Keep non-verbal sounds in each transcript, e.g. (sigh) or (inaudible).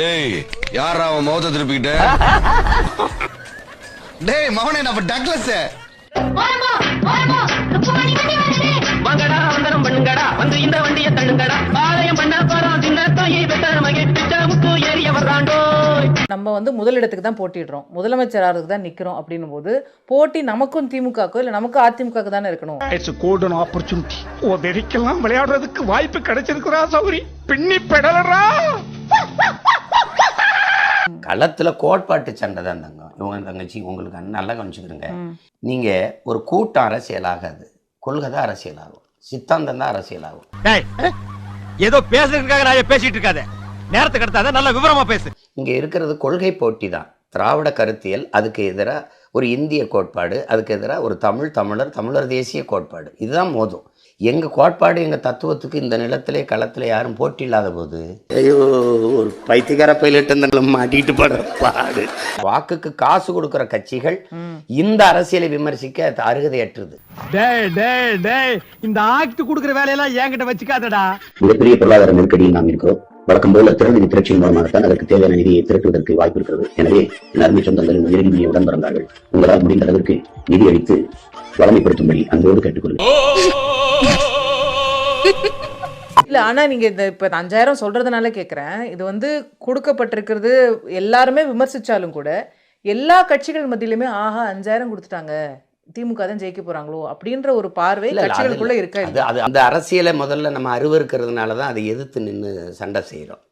ஏய் யாரா அவன் முகத்தை திருப்பிக்கிட்ட? (laughs) டேய் மவனே நம்ம வருது வாங்கடா வந்தனம் பண்ணுங்கடா. வந்து இந்த வண்டியை தள்ளுங்கடா. ஆலயம் பண்ண நம்ம வந்து முதலிடத்துக்கு தான் போட்டிடுறோம் முதலமைச்சர் ஆகிறதுக்கு தான் நிற்கிறோம் அப்படின்னும் போது போட்டி நமக்கும் திமுகக்கோ இல்லை நமக்கும் அதிமுகக்கு தானே இருக்கணும்? இட்ஸ் கோல்டன் ஆப்பர்ச்சுனிட்டி உதவிக்கெல்லாம் விளையாடுறதுக்கு வாய்ப்பு கிடைச்சிருக்கிறா சௌரி. பின்னி பெடலரா களத்துல கோட்பாட்டு சண்டை தான் தங்கம். இவங்க தங்கச்சி உங்களுக்கு நல்லா கவனிச்சுக்கிறீங்க. நீங்க ஒரு கூட்டம் அரசியல் ஆகாது கொள்கை தான் அரசியல் ஆகும் சித்தாந்தம் தான் அரசியல் ஆகும் ஏதோ பேசுறதுக்காக நான் பேசிட்டு இருக்காத. நேரத்துக்கு எடுத்தாத நல்ல விவரமா பேசு. இங்க இருக்கிறது கொள்கை போட்டி தான். திராவிட கருத்தியல் அதுக்கு எதிராக ஒரு இந்திய கோட்பாடு அதுக்கு எதிராக ஒரு தமிழ் தமிழர் தமிழர் தேசிய கோட்பாடு. இதுதான் மோதும். எங்க கோட்பாடு எங்க தத்துவத்துக்கு இந்த நிலத்திலே களத்துல யாரும் போட்டி இல்லாத போது ஐயோ ஒரு பைத்தியக்கார இந்த மாட்டிட்டு படுற பாடு. வாக்குக்கு காசு கொடுக்கிற கட்சிகள் இந்த அரசியலை விமர்சிக்க அருகதையற்றது. டேய் டேய் டேய் இந்த ஆக்ட் குடுக்குற வேலையெல்லாம் என்கிட்ட வச்சுக்காதடா. மிகப்பெரிய பொருளாதார நெருக்கடியில் நாம் இருக்கிறோம் வழக்கம் போல திறன் திரட்சியின் மூலமாகத்தான் அதற்கு தேவையான நிதியை திரட்டுவதற்கு வாய்ப்பு இருக்கிறது எனவே நன்மை சொந்தங்கள் உடன் பிறந்தார்கள் உங்களால் முடிந்த அளவிற்கு நிதி அளித்து வளமைப்படுத்தும்படி அன்போடு கேட்டுக்கொள்கிறேன். (laughs) இல்ல ஆனா நீங்க இந்த இப்ப அஞ்சாயிரம் சொல்றதுனால கேக்குறேன். இது வந்து கொடுக்கப்பட்டிருக்கிறது எல்லாருமே விமர்சிச்சாலும் கூட எல்லா கட்சிகள் மத்தியிலுமே ஆஹா அஞ்சாயிரம் கொடுத்துட்டாங்க. திமுக தான் ஜெயிக்க போறாங்களோ அப்படின்ற ஒரு பார்வை கட்சிகளுக்குள்ள. இருக்கா அது அது அந்த அரசியலை முதல்ல நம்ம அருவருக்கிறதுனால தான் அதை எதிர்த்து நின்று சண்டை செய்கிறோம்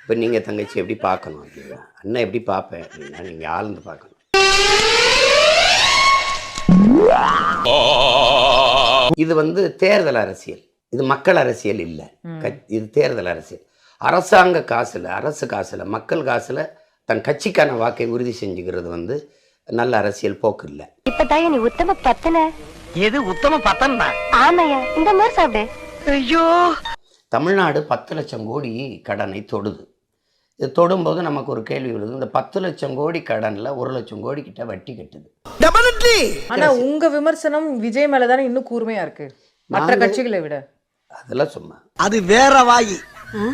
இப்போ நீங்கள் தங்கச்சி எப்படி பார்க்கணும்? அப்படின்னா அண்ணன் எப்படி பார்ப்பேன் அப்படின்னா நீங்கள் ஆழ்ந்து பார்க்கணும். இது வந்து தேர்தல் அரசியல். இது மக்கள் அரசியல் இல்லை. இது தேர்தல் அரசியல். அரசாங்க காசுல அரசு காசுல மக்கள் காசுல தன் கட்சிக்கான வாக்கை உறுதி செஞ்சுக்கிறது வந்து நல்ல அரசியல் போக்கு இல்லை. இப்பதான் நீ உத்தம பத்தன. எது உத்தம பத்தன் ஆமையா இந்த மாதிரி சாப்பிடு. ஐயோ! தமிழ்நாடு பத்து லட்சம் கோடி கடனை தொடுது. இது தொடும்போது நமக்கு ஒரு கேள்வி வருது. இந்த பத்து லட்சம் கோடி கடன்ல ஒரு லட்சம் கோடி கிட்ட வட்டி கட்டுது. ஆனா உங்க விமர்சனம் விஜய் மேல தானே இன்னும் கூர்மையா இருக்கு. மற்ற கட்சிகளை விட. அதெல்லாம் சும்மா. அது வேற வாயி.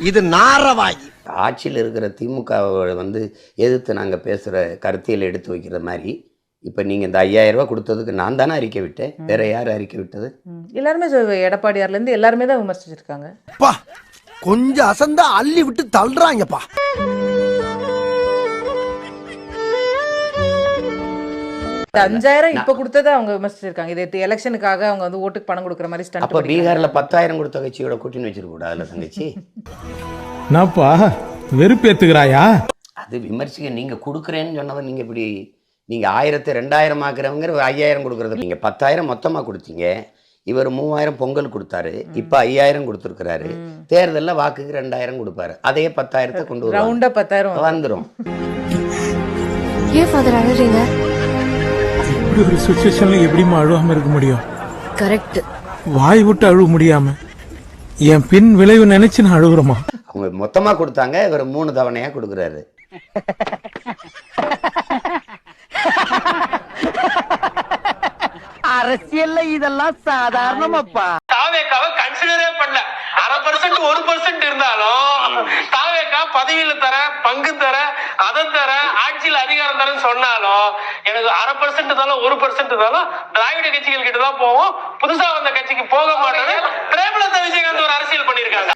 இது நார வாயி. ஆட்சியில் இருக்கிற திமுக வந்து எதிர்த்து நாங்கள் பேசுகிற கருத்தியல் எடுத்து வைக்கிற மாதிரி இப்போ நீங்கள் இந்த ஐயாயிரம் ரூபாய் கொடுத்ததுக்கு நான் தானே அறிக்கை விட்டேன். வேற யார் அறிக்கை விட்டது. எல்லாருமே சொ- எடப்பாடியார்ல இருந்து எல்லாருமே தான் விமர்சிச்சிருக்காங்க. கொஞ்சம் அசந்தா அள்ளி விட்டு தள்ளுறாங்கப்பா. அஞ்சாயிரம் இப்ப கொடுத்ததை அவங்க விமர்சிச்சிருக்காங்க. இது எலெக்ஷனுக்காக அவங்க வந்து ஓட்டுக்கு பணம் கொடுக்குற மாதிரி ஸ்டண்ட் அப்போ பீகாரில் பத்தாயிரம் கொடுத்த கட்சியோட கூட்டின்னு வச்சிருக்க கூடாதுல்ல தங்கச்சி? என்னப்பா? வெறுப்பேத்துக்கிறாயா? அது விமர்சிக்க நீங்கள் கொடுக்குறேன்னு சொன்னதை நீங்கள் இப்படி நீங்கள் ஆயிரத்தை ரெண்டாயிரம் ஆக்குறவங்க ஐயாயிரம் கொடுக்குறது நீங்கள் பத்தாயிரம் மொத்தமாக கொடுத்தீங்க. இவர் மூவாயிரம் பொங்கல் கொடுத்தாரு. இப்போ ஐயாயிரம் கொடுத்துருக்கிறாரு. தேர்தலில் வாக்குக்கு ரெண்டாயிரம் கொடுப்பாரு. அதே பத்தாயிரத்தை கொண்டு வருவாங்க. ரவுண்டா பத்தாயிரம் வந்துடும் ஏன் ஃபாதர் அழுறீங்க? இப்படி ஒரு சுச்சுவேஷன்ல எப்படிமா அழுவாம இருக்க முடியும்? கரெக்ட் வாய் விட்டு அழுவ முடியாம. என் பின் விளைவு நினைச்சு நான் அழுகுறமா அவங்க மொத்தமாக கொடுத்தாங்க இவர் மூணு தவணையாக கொடுக்குறாரு. அரசியல்ல இதெல்லாம் சாதாரணமாப்பா. தாவேக்காவை கன்சிடரே பண்ணல. அரை பர்சன்ட் ஒரு பர்சன்ட் இருந்தாலும் பதவியில தர பங்கு தர அதை தர ஆட்சியில் அதிகாரம் தரேன்னு சொன்னாலும் எனக்கு அரை பர்சன்ட் தாலும் ஒரு பர்சன்ட் தாலும் திராவிட கட்சிகள் கிட்ட தான் போவோம். புதுசா வந்த கட்சிக்கு போக மாட்டேன்னு பிரேமலதா விஜயகாந்த் ஒரு அரசியல் பண்ணிருக்காங்க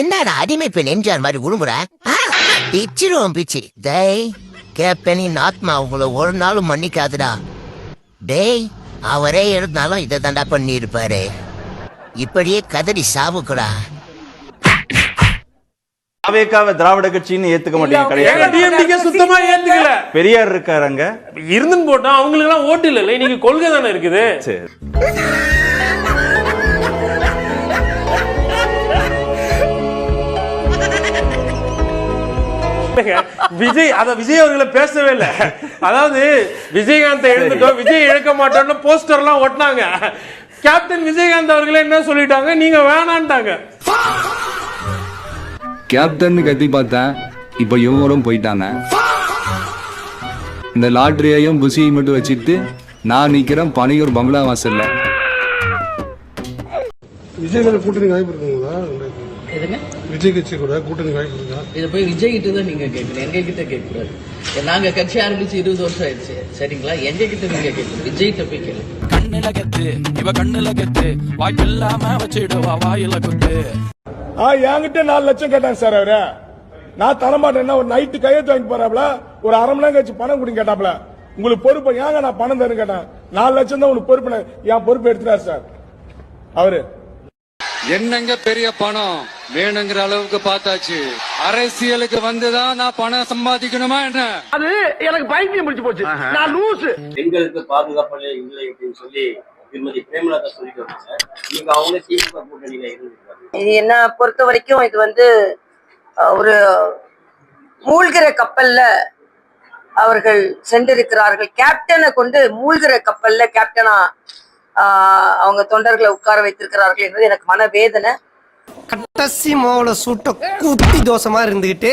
என்னடா அடிமை பெண் எம்ஜிஆர் மாதிரி உழுமுற பிச்சிருவோம் பிச்சு. டேய் கேப்டனின் ஆத்மா உங்களை ஒரு நாளும் மன்னிக்காதுடா. டேய் அவரே இருந்தாலும் இதை தாண்டா பண்ணி இருப்பாரு இப்படியே கதறி சாவுக்குடா. அவேக்காவை திராவிட கட்சின்னு ஏத்துக்க மாட்டீங்க டிஎம்டிகே சுத்தமா ஏத்துக்கல? பெரியார் இருக்காருங்க இருந்துன்னு போட்டோம் அவங்களுக்கு எல்லாம் ஓட்டு இல்ல இன்னைக்கு கொள்கை தானே இருக்குது? சரி. விஜய் அத விஜய் அவர்களை பேசவே இல்ல. அதாவது விஜயகாந்த் எழுந்துட்டோம் விஜய் இழக்க மாட்டோம்னு போஸ்டர் எல்லாம் ஒட்டினாங்க. கேப்டன் விஜயகாந்த் அவர்களே என்ன சொல்லிட்டாங்க? நீங்க வேணான்ட்டாங்க. கேப்டன் கத்தி பார்த்தேன். இப்போ இவங்களும் போயிட்டாங்க. இந்த லாட்ரியையும் புசியையும் மட்டும் வச்சுட்டு நான் நிக்கிறேன் பனையூர் பங்களா வாசல்ல விஜய் கூட்டணி வாய்ப்பு இருக்குங்களா? எதுங்க? விஜய் கட்சி கூட கூட்டணி வாய்ப்பு இருக்கா இதை போய் விஜய் கிட்ட தான் நீங்க கேட்கணும். எங்க கிட்ட கேட்கக்கூடாது. நாங்க கட்சி ஆரம்பிச்சு இருபது வருஷம் ஆயிடுச்சு. சரிங்களா? எங்க கிட்ட நீங்க கேட்கணும்? விஜய் கிட்ட போய் கேளுங்க. கண்ணுல கெத்து. இவ கண்ணுல கெத்து. வாய்ப்பில்லாம வச்சிடுவா வாயில குத்து. ஆ என்கிட்ட நாலு லட்சம் கேட்டாங்க சார் அவரு. நான் தரமாட்டேன்னா ஒரு நைட்டு கையெழுத்து வாங்கி போறாப்ல ஒரு அரை மணி நேரம் கழிச்சு பணம் கொடுங்க கேட்டாப்ல உங்களுக்கு பொறுப்பு ஏங்க நான் பணம் தரேன்னு கேட்டேன். நாலு லட்சம் தான் உங்களுக்கு பொறுப்பு என் பொறுப்பு எடுத்துட்டாரு சார். அவரு. என்னங்க பெரிய பணம்? வேணுங்கிற அளவுக்கு பார்த்தாச்சு. அரசியலுக்கு வந்துதான் நான் பணம் சம்பாதிக்கணுமா என்ன? அது எனக்கு பைத்தியம் முடிச்சு போச்சு. நான் லூசு. பெண்களுக்கு பாதுகாப்பு இல்லை அப்படின்னு சொல்லி திருமதி பிரேமலதா சொல்லிட்டு வந்தாங்க நீங்க அவங்க திமுக கூட்டணியில இருந்திருக்காங்க. இது என்ன பொறுத்த வரைக்கும் இது வந்து ஒரு மூழ்கிற கப்பல்ல அவர்கள் சென்றிருக்கிறார்கள். கேப்டனை கொண்டு மூழ்கிற கப்பல்ல கேப்டனா அவங்க தொண்டர்களை உட்கார வைத்திருக்கிறார்கள் என்பது எனக்கு மனவேதனை. கட்டசி மோல சுட்ட குட்டி தோசமா இருந்துகிட்டு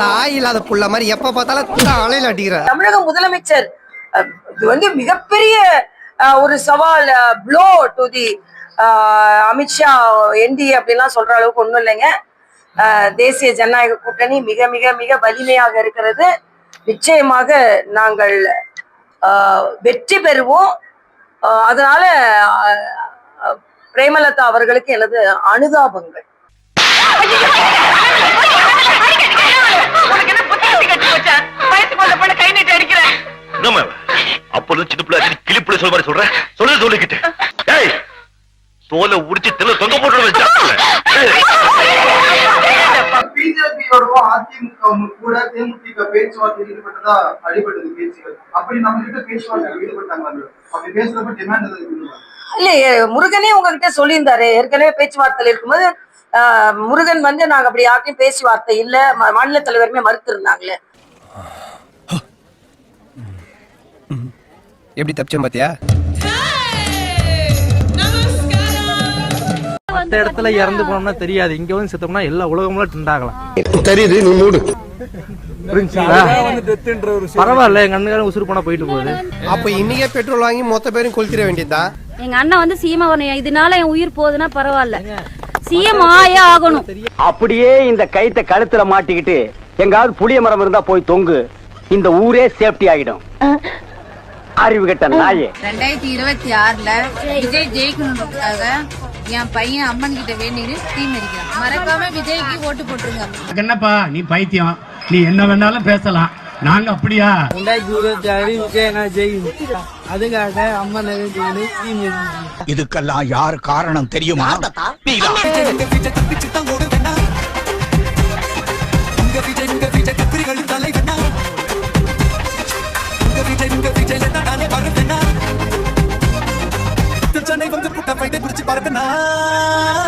தாய் இல்லாத புள்ள மாதிரி எப்ப பார்த்தாலும் தலையில அடிக்கிற. தமிழக முதலமைச்சர் இது வந்து மிகப்பெரிய ஒரு சவால் ப்ளோ டு தி அமித்ஷா என்டி அப்படிலாம் சொல்ற அளவுக்கு ஒண்ணும் இல்லைங்க. தேசிய ஜனநாயக கூட்டணி மிக மிக மிக வலிமையாக இருக்கிறது. நிச்சயமாக நாங்கள் வெற்றி பெறுவோம். அதனால பிரேமலதா அவர்களுக்கு எனது அனுதாபங்கள். அப்பொழுது சின்ன பிள்ளை கிளிப்புல சொல்ற மாதிரி சொல்ற? சொல்ல சொல்லிக்கிட்டு. தோலை உரிச்சு தெல்ல தொங்க போட்டு வச்சா. பிஜேபியோடவும் அதிமுக கூட தேமுதிக பேச்சுவார்த்தை ஈடுபட்டதா அடிபட்டது பேச்சுகள். அப்படி நம்ம கிட்ட பேச்சுவார்த்தை ஈடுபட்டாங்க அப்படி பேசுறப்ப டிமாண்ட் எதாவது இல்லையே முருகனே உங்ககிட்ட சொல்லியிருந்தாரு. ஏற்கனவே பேச்சுவார்த்தையில் இருக்கும்போது ஆஹ், முருகன் வந்து நாங்க அப்படி யார்ட்டையும் பேச்சுவார்த்தை இல்ல. ம- மாநில தலைவருமே மறுத்து இருந்தாங்களே எப்படி தப்பிச்சோம் பாத்தியா மத்த இடத்துல இறந்து போனோம்னா தெரியாது. இங்க வந்து செத்தோம்னா எல்லா உலகமும் திண்டாகலாம். தெரியுது நீ மூடு. பரவாயில்ல எங்க அண்ணன் உசுறு போனா போயிட்டு போகுது. அப்ப இன்னைக்கே பெட்ரோல் வாங்கி மொத்த பேரும் கொளுத்திட வேண்டியதா? எங்க அண்ணன் வந்து சீமா வரணும். இதனால என் உயிர் போகுதுன்னா பரவாயில்ல. சிஎம் ஆயே ஆகணும். அப்படியே இந்த கைத்த கழுத்துல மாட்டிக்கிட்டு எங்காவது புளிய மரம் இருந்தா போய் தொங்கு. இந்த ஊரே சேஃப்டி ஆகிடும் அறிவு கட்ட நாயே. ரெண்டாயிரத்தி இருபத்தி ஆறுல விஜய் ஜெயிக்கணுன்றதுக்காக என் பையன் அம்மன் கிட்ட வேண்டிட்டு டீம் அடிக்கிறான் மறக்காம விஜய்க்கு ஓட்டு போட்டுருங்க. என்னப்பா நீ பைத்தியம். நீ என்ன வேணாலும் பேசலாம். நாங்க அப்படியா? ரெண்டாயிரத்தி இருபத்தி ஆறு விஜய் நான் ஜெயிக்கணும் அதுக்காக அம்மன் இதுக்கெல்லாம் யார் காரணம் தெரியுமா?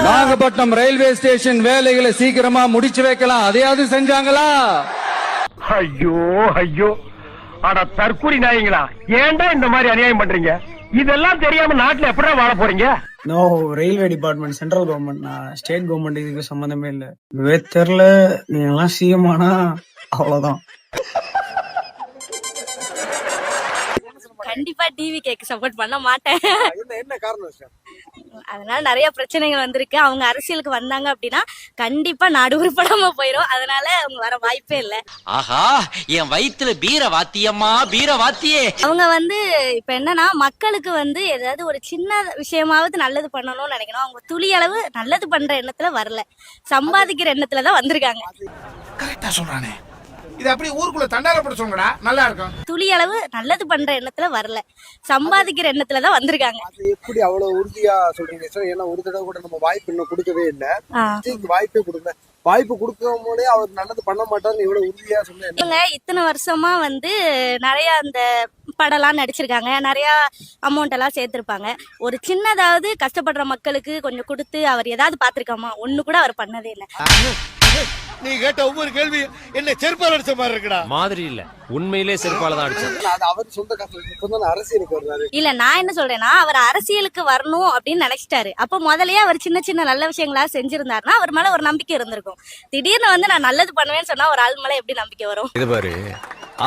நாகப்பட்டினம் ரயில்வே ஸ்டேஷன் வேலைகளை சீக்கிரமா முடிச்சு வைக்கலாம். அதையாவது செஞ்சாங்களா? ஐயோ ஐயோ. அட தற்கூரி நாயங்களா ஏன்டா இந்த மாதிரி அநியாயம் பண்றீங்க? இதெல்லாம் தெரியாம நாட்டுல எப்படி வாழ போறீங்க? No railway department central government state government இதுக்கு சம்பந்தமே இல்ல. தெரியல நீங்க எல்லாம் சிஎம் ஆனா அவ்வளவுதான். கண்டிப்பா டிவி கேக்கு சப்போர்ட் பண்ண மாட்டேன். என்ன காரணம் அதனால நிறைய பிரச்சனைகள் வந்திருக்கு. அவங்க அரசியலுக்கு வந்தாங்க அப்படின்னா கண்டிப்பா நாடு உருப்படாம போயிரும். அதனால அவங்க வர வாய்ப்பே இல்ல. ஆஹா என் வயித்துல பீர வாத்தியம்மா பீர வாத்தியே. அவங்க வந்து இப்ப என்னன்னா மக்களுக்கு வந்து ஏதாவது ஒரு சின்ன விஷயமாவது நல்லது பண்ணணும்னு நினைக்கணும். அவங்க துளி அளவு நல்லது பண்ற எண்ணத்துல வரல. சம்பாதிக்கிற எண்ணத்துல தான் வந்திருக்காங்க கரெக்டா சொல்றானே. இது அப்படி ஊருக்குள்ள தண்டாரப்பட சொல்லுங்கடா நல்லா இருக்கும். துளி அளவு நல்லது பண்ற எண்ணத்துல வரல. சம்பாதிக்கிற எண்ணத்துல தான் வந்திருக்காங்க. எப்படி அவ்வளவு உறுதியா சொல்றீங்க சார்? ஏன்னா ஒரு தடவை கூட நம்ம வாய்ப்பு இன்னும் கொடுக்கவே இல்ல. வாய்ப்பே கொடுக்கல. வாய்ப்பு கொடுக்கும் போதே அவர் நல்லது பண்ண மாட்டாருன்னு இவ்வளவு உறுதியா சொன்ன இவங்க இத்தனை வருஷமா வந்து நிறைய அந்த படம்லாம் நடிச்சிருக்காங்க. நிறைய அமௌண்ட் எல்லாம் சேர்த்திருப்பாங்க. ஒரு சின்னதாவது கஷ்டப்படுற மக்களுக்கு கொஞ்சம் கொடுத்து அவர் ஏதாவது பார்த்திருக்காமா? ஒண்ணு கூட அவர் பண்ணதே இல்லை. நீ கேட்ட ஒவ்வொரு கேள்வி என்ன செருப்பால் அடிச்ச மாதிரி இருக்குடா. மாதிரி இல்ல. உண்மையிலே செருப்பால தான் அடிச்சது அவர் சொந்த காசு அரசியலுக்கு வருவாரு இல்ல நான் என்ன சொல்றேன்னா அவர் அரசியலுக்கு வரணும் அப்படின்னு நினைச்சிட்டாரு. அப்ப முதல்லயே அவர் சின்ன சின்ன நல்ல விஷயங்களா செஞ்சிருந்தாருன்னா அவர் மேல ஒரு நம்பிக்கை இருந்திருக்கும். திடீர்னு வந்து நான் நல்லது பண்ணுவேன்னு சொன்னா ஒரு ஆள் மேல எப்படி நம்பிக்கை வரும்? இது பாரு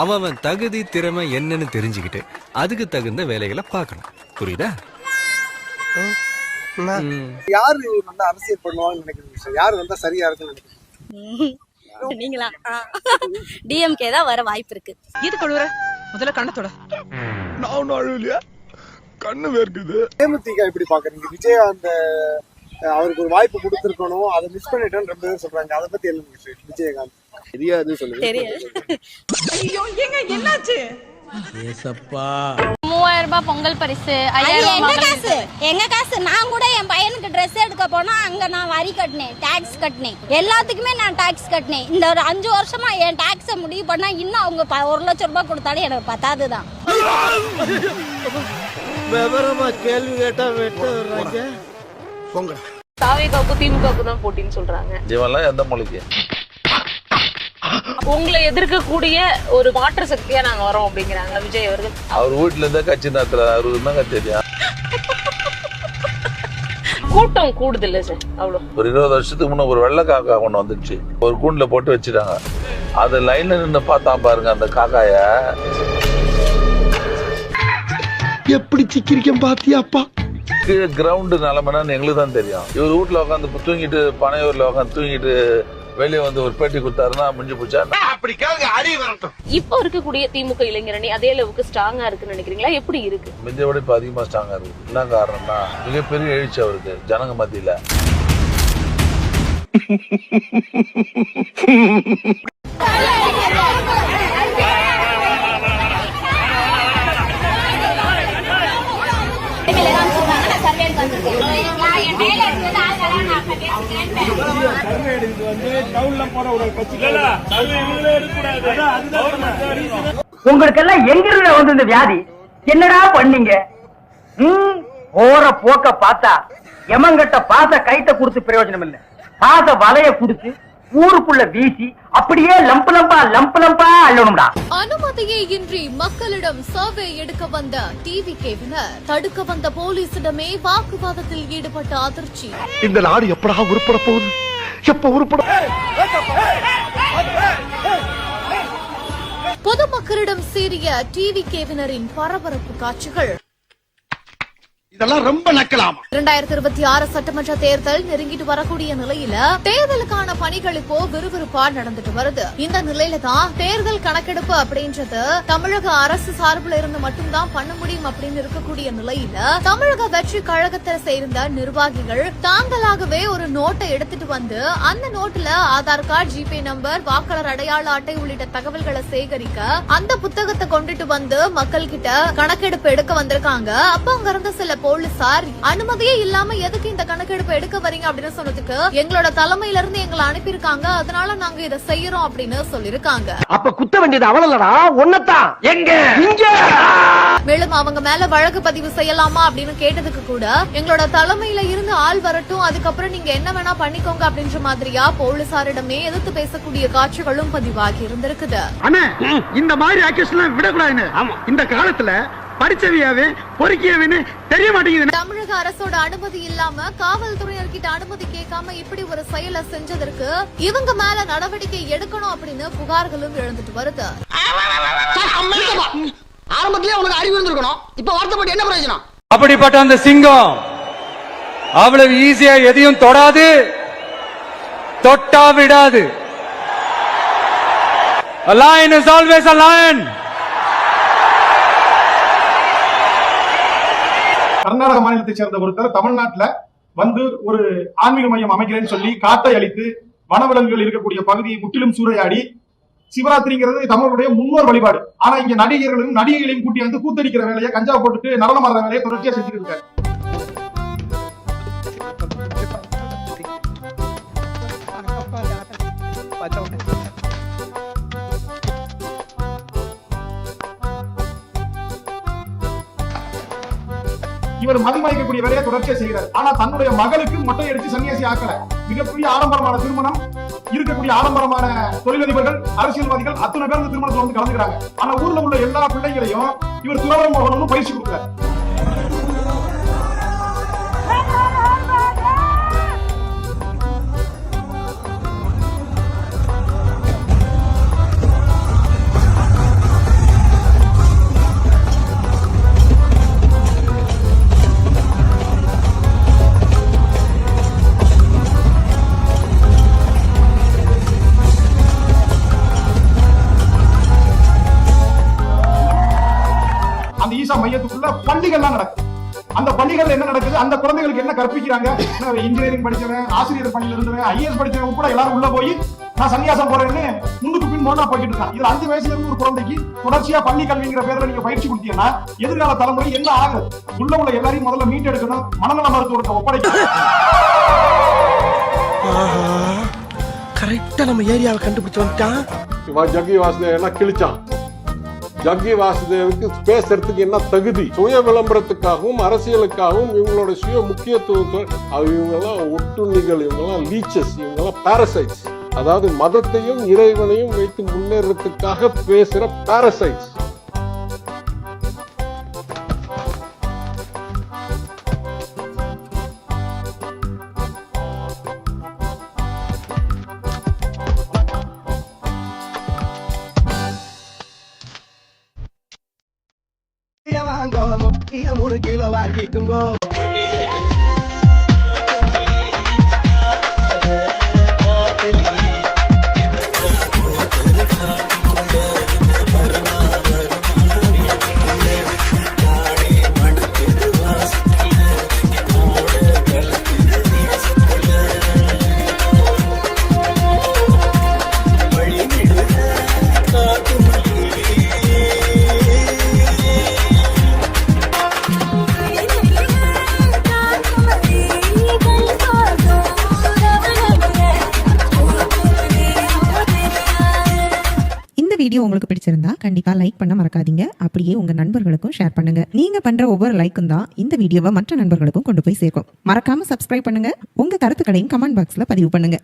அவன் தகுதி திறமை என்னன்னு தெரிஞ்சுக்கிட்டு அதுக்கு தகுந்த வேலைகளை பார்க்கணும். புரியுதா. யாரு நல்லா அரசியல் பண்ணுவாங்கன்னு நினைக்கிறீங்க யாரு வந்தா சரியா இருக்குன்னு நினைக்கிறீங்க? (laughs) நீங்களா? டிஎம்கே தான் வர வாய்ப்பு இருக்கு இது கழுவுற. முதல்ல கண்ணத்தோட நான் ஒன்னும் அழுவலையா? கண்ணு வேர்க்குது. தேமுதிக எப்படி பாக்குறீங்க. விஜய் அந்த அவருக்கு ஒரு வாய்ப்பு கொடுத்துருக்கணும். அதை மிஸ் பண்ணிட்டேன்னு ரொம்ப பேர் சொல்றாங்க. அதை பத்தி என்ன சார் விஜயகாந்த்? தெரியாது சொல்லுங்க. தெரியாது. ஐயோ ஏங்க என்னாச்சு? மூவாயிரம் ரூபாய் பொங்கல் பரிசு எங்க காசு? எங்க காசு? நான் கூட என் பையனுக்கு ட்ரெஸ் எடுக்க போனா அங்க நான் வரி கட்டினேன் டாக்ஸ் கட்டினேன். எல்லாத்துக்குமே நான் டாக்ஸ் கட்டினேன். இந்த ஒரு அஞ்சு வருஷமா என் டாக்ஸை முடிவு பண்ணா இன்னும் அவங்க ஒரு லட்சம் ரூபாய் கொடுத்தாலும் எனக்கு பத்தாது தான். விவரமா கேள்வி கேட்டா வெட்ட போங்க. தாவேகாவுக்கும் திமுகவுக்கும் தான் போட்டின்னு சொல்றாங்க. இவெல்லாம் எந்த மொழிக்கு? உங்களை எதிர்க்கக்கூடிய ஒரு மாற்று சக்தியா நாங்க வரோம் அப்படிங்கிறாங்க விஜய் அவர்கள்? அவர் வீட்டுல இருந்தா கட்சி நடத்துறாரு அவருக்கு என்னங்க தெரியும் கூட்டம் கூடுதல்ல சார் அவ்வளவு. ஒரு இருபது வருஷத்துக்கு முன்ன ஒரு வெள்ளை காக்கா ஒண்ணு வந்துச்சு ஒரு கூண்டுல போட்டு வச்சிட்டாங்க. அது லைன்ல நின்னு பார்த்தான் பாருங்க அந்த காக்காய. எப்படி சிக்கிரிக்கம் பாத்தியாப்பா கீழே கிரவுண்டு நிலமைன்னு எங்களுக்கு தான் தெரியும். இவர் வீட்டுல உட்காந்து தூங்கிட்டு பனையூர்ல உட்காந்து தூங்கிட்டு வெளியே வந்து ஒரு பேட்டி கொடுத்தாருன்னா முடிஞ்சு போச்சா? அப்படி கேளுங்க அடி வரட்டும். இப்போ இருக்கக்கூடிய திமுக இளைஞரணி அதே அளவுக்கு ஸ்ட்ராங்கா இருக்குன்னு நினைக்கிறீங்களா? எப்படி இருக்கு? மிந்திய விட இப்ப அதிகமா ஸ்ட்ராங்கா இருக்கு. என்ன காரணம்னா மிகப்பெரிய எழுச்சி அவருக்கு ஜனங்க மத்தியில. எல்லாம் எங்க இருந்து வந்து இந்த வியாதி? என்னடா பண்ணீங்க? போற போக்க பார்த்தா எமங்கட்ட பாச கைத்த கொடுத்து பிரயோஜனம் இல்ல. பாச வலைய கொடுத்து ஊருக்குள்ள வீசி அப்படியே லம்பு லம்பா லம்பு லம்பா அள்ளணும்டா. அனுமதியே இன்றி மக்களிடம் சர்வே எடுக்க வந்த டிவி கேவினர் தடுக்க வந்த போலீசிடமே வாக்குவாதத்தில் ஈடுபட்ட அதிர்ச்சி. இந்த நாடு எப்படா உருப்பட போகுது? எப்ப உருப்பட பொதுமக்களிடம் சீறிய டிவி கேவினரின் பரபரப்பு காட்சிகள். இதெல்லாம் ரொம்ப நக்கலாமா? இரண்டாயிரத்தி இருபத்தி ஆறு சட்டமன்ற தேர்தல் நெருங்கிட்டு வரக்கூடிய நிலையில தேர்தலுக்கான பணிகள் இப்போ விறுவிறுப்பா நடந்துட்டு வருது. இந்த நிலையில தான் தேர்தல் கணக்கெடுப்பு அப்படின்றது தமிழக அரசு சார்பில் இருந்து மட்டும்தான் பண்ண முடியும் அப்படின்னு இருக்கக்கூடிய நிலையில தமிழக வெற்றி கழகத்தை சேர்ந்த நிர்வாகிகள் தாங்களாகவே ஒரு நோட்டை எடுத்துட்டு வந்து அந்த நோட்டுல ஆதார் கார்டு ஜிபே நம்பர் வாக்காளர் அடையாள அட்டை உள்ளிட்ட தகவல்களை சேகரிக்க அந்த புத்தகத்தை கொண்டுட்டு வந்து மக்கள் கிட்ட கணக்கெடுப்பு எடுக்க வந்திருக்காங்க. அப்ப அங்க இருந்த சில போலீசார் அனுமதியே இல்லாம எதுக்கு இந்த கணக்கெடுப்பு எடுக்க வரீங்க அப்படின்னு சொன்னதுக்கு எங்களோட தலைமையில இருந்து எங்களை அனுப்பியிருக்காங்க. அதனால நாங்க இதை செய்யறோம் அப்படின்னு சொல்லிருக்காங்க அப்ப குத்த வேண்டியது அவளல்லடா ஒன்னதான் எங்க? இங்க! மேலும் அவங்க மேல வழக்கு பதிவு செய்யலாமா அப்படின்னு கேட்டதுக்கு கூட எங்களோட தலைமையில இருந்து ஆள் வரட்டும் அதுக்கப்புறம் நீங்க என்ன வேணா பண்ணிக்கோங்க அப்படின்ற மாதிரியா போலீசாரிடமே எதிர்த்து பேசக்கூடிய காட்சிகளும் பதிவாகி இருந்திருக்குது. அண்ணா இந்த மாதிரி விடக்கூடாதுன்னு. இந்த காலத்துல படிச்சவியாவே பொறுக்கியவன்னு தெரிய மாட்டேங்குது தமிழக அரசோட அனுமதி இல்லாம காவல்துறையினர்கிட்ட அனுமதி கேட்காம இப்படி ஒரு செயலை செஞ்சதற்கு இவங்க மேல நடவடிக்கை எடுக்கணும் அப்படின்னு புகார்களும் எழுந்துட்டு வருது. ஆரம்பத்திலே உனக்கு அறிவு இருந்திருக்கணும். இப்ப வருத்தப்பட்டு என்ன பிரயோஜனம்? அப்படிப்பட்ட அந்த சிங்கம் அவ்வளவு ஈஸியா எதையும் தொடாது தொட்டா விடாது. A lion is always a lion. Karnataka மாநிலத்தை சேர்ந்த ஒருத்தர் தமிழ்நாட்டுல வந்து ஒரு ஆன்மீக மையம் அமைக்கிறேன்னு சொல்லி காட்டை அளித்து வனவிலங்குகள் இருக்கக்கூடிய பகுதியை முற்றிலும் சூறையாடி சிவராத்திரிங்கிறது தமிழருடைய முன்னோர் வழிபாடு ஆனா இங்க நடிகர்களும் நடிகைகளையும் கூட்டி வந்து கூத்தடிக்கிற வேலையை கஞ்சா போட்டுட்டு நடனம் ஆடுற வேலையை தொடர்ச்சியா செஞ்சுட்டு இருக்காரு இவர் மதிமதிக்கக்கூடிய வேலையை தொடர்ச்சியா செய்கிறார் ஆனா தன்னுடைய மகளுக்கு மொட்டை அடிச்சு சன்னியாசி ஆக்கல. மிகப்பெரிய ஆடம்பரமான திருமணம் இருக்கக்கூடிய ஆடம்பரமான தொழிலதிபர்கள் அரசியல்வாதிகள் அத்தனை பேர் இந்த திருமணத்துல வந்து கலந்துக்கிறாங்க. ஆனா ஊர்ல உள்ள எல்லா பிள்ளைகளையும் இவர் துறவரம் போகணும்னு பயிற்சி கொடுக்குறாரு மையத்துக்குள்ள பள்ளிகள்லாம் நடக்குது. அந்த பள்ளிகள்ல என்ன நடக்குது? அந்த குழந்தைகளுக்கு என்ன கற்பிக்கிறாங்க? இன்ஜினியரிங் படிச்சவன் ஆசிரியர் பணியில இருந்தவன் ஐஏஎஸ் படிச்சவன் உட்பட எல்லாரும் உள்ள போய் நான் சன்னியாசம் போறேன்னு முன்னுக்கு பின் மோனா போய்கிட்டு இருக்கான் இதுல அஞ்சு வயசுல இருந்து ஒரு குழந்தைக்கு தொடர்ச்சியா பள்ளி கல்விங்கிற பேர்ல நீங்க பயிற்சி கொடுத்தீங்கன்னா எதிர்கால தலைமுறை என்ன ஆகுது? உள்ள உள்ள எல்லாரையும் முதல்ல மீட் எடுக்கணும். மனநல மருத்துவத்தை ஒப்படைக்கணும். கரெக்டா நம்ம ஏரியாவை கண்டுபிடிச்சு வந்துட்டான். ஜக்கி வாசுதேவ் என்ன கிழிச்சான். ஜக்கி வாசுதேவுக்கு பேசுறதுக்கு என்ன தகுதி? சுய விளம்பரத்துக்காகவும் அரசியலுக்காகவும் இவங்களோட சுய முக்கியத்துவத்தை இவங்கெல்லாம் ஒட்டுண்ணிகள் இவங்கெல்லாம் லீச்சஸ் இவங்கெல்லாம் பாரசைட்ஸ் அதாவது மதத்தையும் இறைவனையும் வைத்து முன்னேறதுக்காக பேசுற பாரசைட்ஸ் மூணு கிலோ வாங்கிக்குங்கோ இந்த கண்டிப்பாக கண்டிப்பா லைக் பண்ண மறக்காதீங்க. அப்படியே உங்க நண்பர்களுக்கும் ஷேர் பண்ணுங்க. நீங்க பண்ற ஒவ்வொரு லைக்கும் தான் இந்த வீடியோவை மற்ற நண்பர்களுக்கும் கொண்டு போய் சேர்க்கும். மறக்காம சப்ஸ்கிரைப் பண்ணுங்க. உங்க கருத்துக்களையும் கமெண்ட் பாக்ஸ்ல பதிவு பண்ணுங்க.